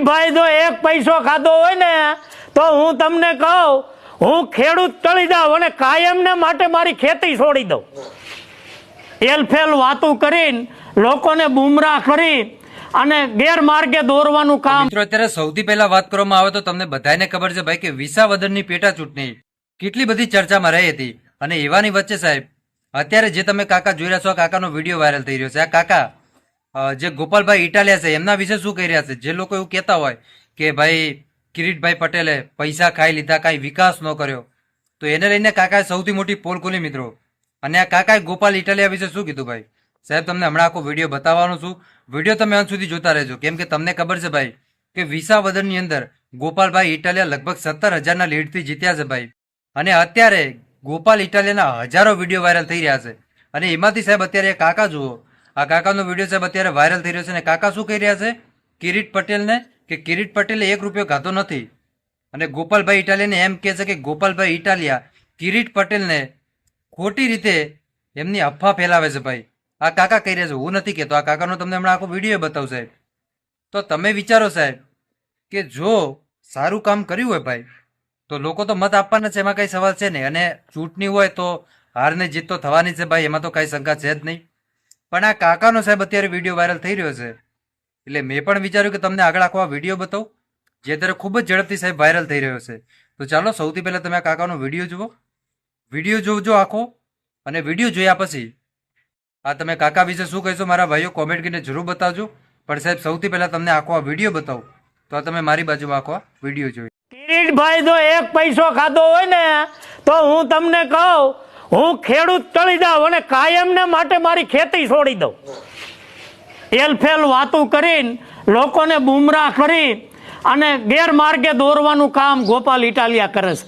કિરીટભાઈ જો એક પૈસો ખાધો હોય ને, તો હું તમને કહું, હું ખેડૂત ટળી દઉં અને કાયમને માટે મારી ખેતી છોડી દઉં. એલફેલ વાતું કરીને, લોકોને બુમરાહ કરી અને ગેરમાર્ગે દોરવાનું કામ. મિત્રો, અત્યારે સૌથી પહેલા વાત કરવામાં આવે તો તમને બધાને ખબર છે ભાઈ કે વિસાવદરની પેટા ચૂંટણી કેટલી બધી ચર્ચામાં રહી હતી. અને એવાની વચ્ચે સાહેબ, અત્યારે જે તમે કાકા જોઈ રહ્યા છો કાકાનો વીડિયો વાયરલ થઈ રહ્યો છે. આ કાકા જે ગોપાલભાઈ ઇટાલિયા છે, એમના વિશે શું કહી રહ્યા છે? જે લોકો એવું કહેતા હોય કે ભાઈ, કિરીટભાઈ પટેલે પૈસા ખાઈ લીધા, કાંઈ વિકાસ ન કર્યો, તો એને લઈને કાકાએ સૌથી મોટી પોલ ખોલી મિત્રો. અને આ કાકાએ ગોપાલ ઇટાલિયા વિશે શું કીધું ભાઈ? સાહેબ, તમને હમણાં આખો વીડિયો બતાવવાનો છું. વીડિયો તમે અંત સુધી જોતા રહેજો. કેમ કે તમને ખબર છે ભાઈ કે વિસાવદનની અંદર ગોપાલભાઈ ઇટાલિયા લગભગ સત્તર હજારના લીડથી જીત્યા છે ભાઈ. અને અત્યારે ગોપાલ ઇટાલિયાના હજારો વીડિયો વાયરલ થઈ રહ્યા છે. અને એમાંથી સાહેબ, અત્યારે કાકા જુઓ. આ કાકાનો વીડિયો સાહેબ અત્યારે વાયરલ થઈ રહ્યો છે અને કાકા શું કહી રહ્યા છે? કિરીટ પટેલને કે કિરીટ પટેલે એક રૂપિયો ખાધો નથી. અને ગોપાલભાઈ ઇટાલિયાને એમ કહે છે કે ગોપાલભાઈ ઇટાલિયા કિરીટ પટેલને ખોટી રીતે એમની અફવા ફેલાવે છે ભાઈ. આ કાકા કહી રહ્યા છે, હું નથી કહેતો. આ કાકાનો તમને હમણાં આખો વીડિયો બતાવું સાહેબ. તો તમે વિચારો સાહેબ કે જો સારું કામ કર્યું હોય ભાઈ, તો લોકો તો મત આપવાના છે, એમાં કઈ સવાલ છે નહીં. અને ચૂંટણી હોય તો હારને જીત તો થવાની છે ભાઈ, એમાં તો કઈ શંકા છે જ નહીં. પણ આ કાકાનો સાહેબ અત્યારે વીડિયો વાયરલ થઈ રહ્યો છે. એટલે મેં પણ વિચાર્યું કે તમને આગળ આખો વીડિયો બતાવું, જે અત્યારે ખૂબ જ ઝડપથી સાહેબ વાયરલ થઈ રહ્યો છે. તો ચાલો, સૌથી પહેલાં તમે આ કાકાનો વીડિયો જુઓ. વીડિયો જોજો આખો અને વીડિયો જોયા પછી આ તમે કાકા વિશે શું કહેશો મારા ભાઈઓ કોમેન્ટ કરીને જરૂર બતાવજો. પણ સાહેબ, સૌથી પહેલા તમને આખો આ વીડિયો બતાવું. તો આ તમે મારી બાજુમાં આખો આ વીડિયો જોઈ. કિરીટભાઈ જો એક પૈસો ખાધો હોય ને, તો હું તમને કહું હું ખેડૂત ટળી જાઉં અને કાયમને માટે મારી ખેતી છોડી દઉં. એલફેલ વાતું કરીને, લોકોને બુમરાહ કરી અને ગેરમાર્ગે દોરવાનું કામ ગોપાલ ઇટાલિયા કરે છે.